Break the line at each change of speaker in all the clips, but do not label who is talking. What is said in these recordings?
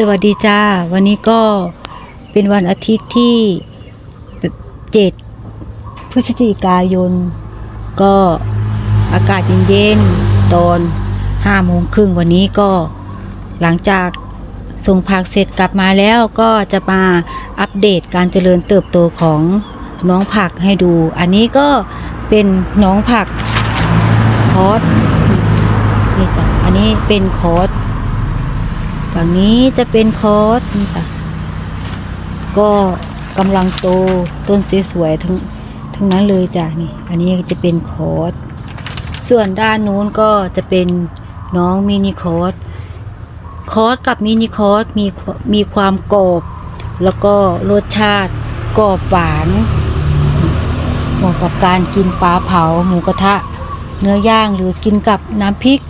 สวัสดีจ้า วันนี้ก็เป็นวันอาทิตย์ที่เจ็ดพฤศจิกายน ก็อากาศเย็นๆตอนห้าโมงครึ่งวันนี้ก็หลังจากส่งผักเสร็จกลับมาแล้วก็จะมาอัปเดตการเจริญเติบโตของน้องผักให้ดู อันนี้ก็เป็นน้องผักคอสนี่จ้ะอันนี้เป็นคอส ฝั่งนี้จะเป็นคอร์สนี่ค่ะ ก็กำลังโตต้นสวยๆทั้งทั้งนั้นเลยจ้ะนี่ อันนี้จะเป็นคอร์สส่วนด้านนู้นก็จะเป็นน้องมินิคอร์สคอร์สกับมินิคอร์สมีมีความกรอบ แล้วก็รสชาติกรอบหวานเหมาะกับการกินปลาเผาหมูกระทะ เนื้อย่างหรือกินกับน้ำพริก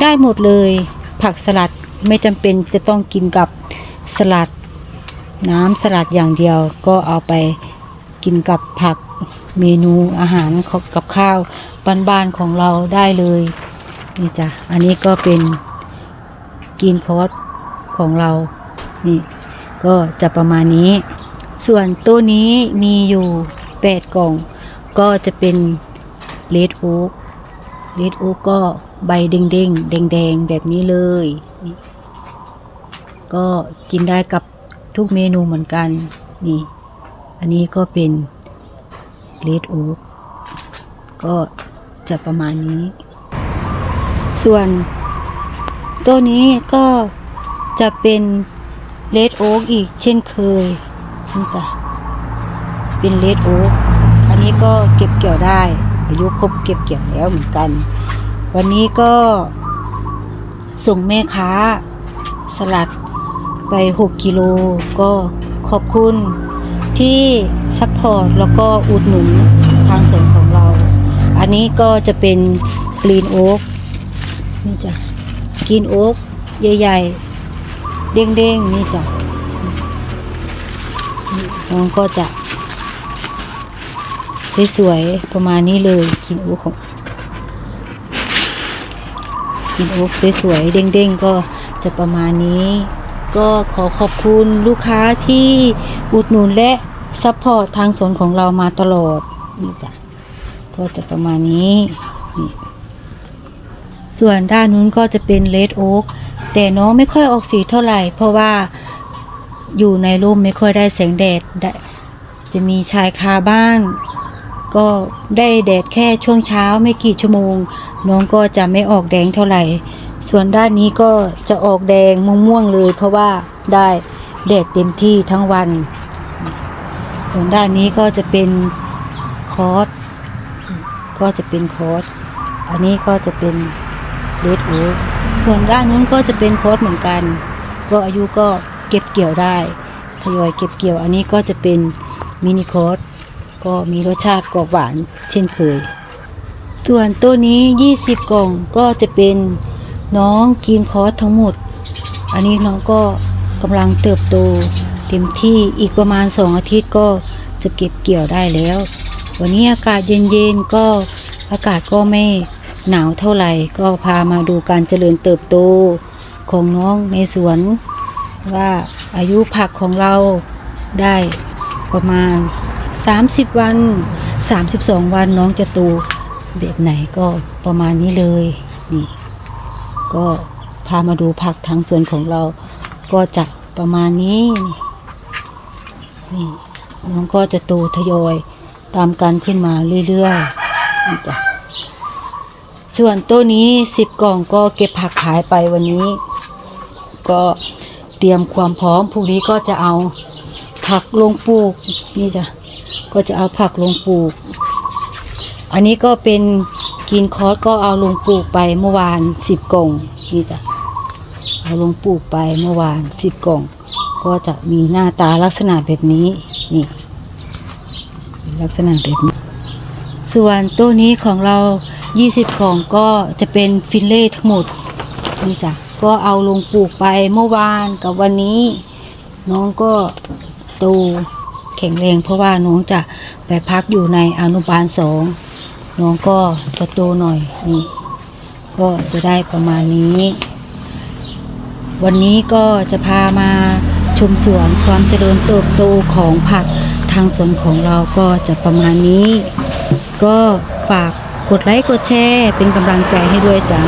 ได้หมดเลย ผักสลัด ไม่จำเป็นจะต้องกินกับสลัดน้ำสลัดอย่างเดียวก็เอาไปกินกับผักเมนูอาหารกับข้าวบ้านๆของเราได้เลยนี่จ้ะอันนี้ก็เป็นกินคอร์สของเรานี่ก็จะประมาณนี้ ส่วนตัวนี้มีอยู่ 8 กล่อง ก็จะเป็นเลดโอ๊กเลดโอ๊กก็ ใบเด้งเด้งแดงแดงๆแบบนี้เลยนี่ก็กินได้กับทุกเมนูเหมือนกันนี่ อันนี้ก็เป็นเลดโอ๊กก็จะประมาณนี้ ส่วนตัวนี้ก็จะเป็นเลดโอ๊กอีกเช่นเคยนี่จ้ะเป็นเลดโอ๊กอันนี้ก็เก็บเกี่ยวได้ อายุครบเก็บเกี่ยวแล้วเหมือนกัน วันนี้ก็ส่งแม่ค้า สลัดไป 6 กิโล ก็ขอบคุณที่ซัพพอร์ตแล้วก็อุดหนุนทางสวนของเรา อันนี้ก็จะเป็นกรีนโอ๊กนี่จ้ะกรีนโอ๊กใหญ่ๆ เด้งๆ นี่จ้ะน้องก็จะสวยๆประมาณนี้เลยกินโอ๊กของ กินโอ๊กสวยๆ เด้งๆ ก็จะประมาณนี้ ก็ขอขอบคุณลูกค้าที่อุดหนุนและซัพพอร์ตทางสวนของเรามาตลอดนี่จ้ะก็จะประมาณนี้นี่ส่วนด้านนู้นก็จะเป็นเลดโอ๊กแต่น้องไม่ค่อยออกสีเท่าไหร่ เพราะว่าอยู่ในร่มไม่ค่อยได้แสงแดดจะมีชายคาบ้าน ก็ได้แดดแค่ช่วงเช้าไม่กี่ชั่วโมง น้องก็จะไม่ออกแดงเท่าไหร่ ส่วนด้านนี้ก็จะออกแดงม่วงๆเลย เพราะว่าได้แดดเต็มที่ทั้งวัน ส่วนด้านนี้ก็จะเป็นคอร์สก็จะเป็นคอร์สอันนี้ก็จะเป็นเลดโอ๊กส่วนด้านนู้นก็จะเป็นคอร์สเหมือนกัน ก็อายุก็เก็บเกี่ยวได้ทยอยเก็บเกี่ยว อันนี้ก็จะเป็นมินิคอร์ส ก็มีรสชาติกรอบหวานเช่นเคย ส่วนตัวนี้ 20 กล่องก็จะเป็นน้องกินคอสทั้งหมด อันนี้น้องก็กำลังเติบโตเต็มที่อีกประมาณ 2 อาทิตย์ก็จะเก็บเกี่ยวได้แล้ว วันนี้อากาศเย็นๆก็อากาศก็ไม่หนาวเท่าไหร่ ก็พามาดูการเจริญเติบโตของน้องในสวนว่าอายุผักของเราได้ประมาณ 30 วัน 32 วันน้องจะโตแบบไหนก็ประมาณนี้เลยนี่ก็พามาดูผักทางสวนของเราก็จะประมาณนี้นี่น้องก็จะโตทยอยตามกันขึ้นมาเรื่อยๆนี่จ้ะส่วนตัวนี้ 10 กล่องก็เก็บผักขายไปวันนี้ ก็เตรียมความพร้อมพรุ่งนี้ก็จะเอาผักลงปลูกนี่จ้ะ ก็จะเอาผักลงปลูก อันนี้ก็เป็นกินคอร์สก็เอาลงปลูกไปเมื่อวานสิบกล่องนี่จ้ะเอาลงปลูกไปเมื่อวานสิบกล่อง ก็จะมีหน้าตาลักษณะแบบนี้นี่ลักษณะแบบนี้ ส่วนตัวนี้ของเรา 20กล่องก็จะเป็นฟิลเล่ทั้งหมดนี่จ้ะก็เอาลงปลูกไปเมื่อวานกับวันนี้ น้องก็โต แข็งแรงเพราะว่าน้องจะไปพักอยู่ในอนุบาลสองน้องก็จะโตหน่อยนี่ก็จะได้ประมาณนี้ วันนี้ก็จะพามาชมสวนความเจริญเติบโตของผักทางสวนของเราก็จะประมาณนี้ ก็ฝากกดไลค์กดแชร์เป็นกำลังใจให้ด้วยจ้า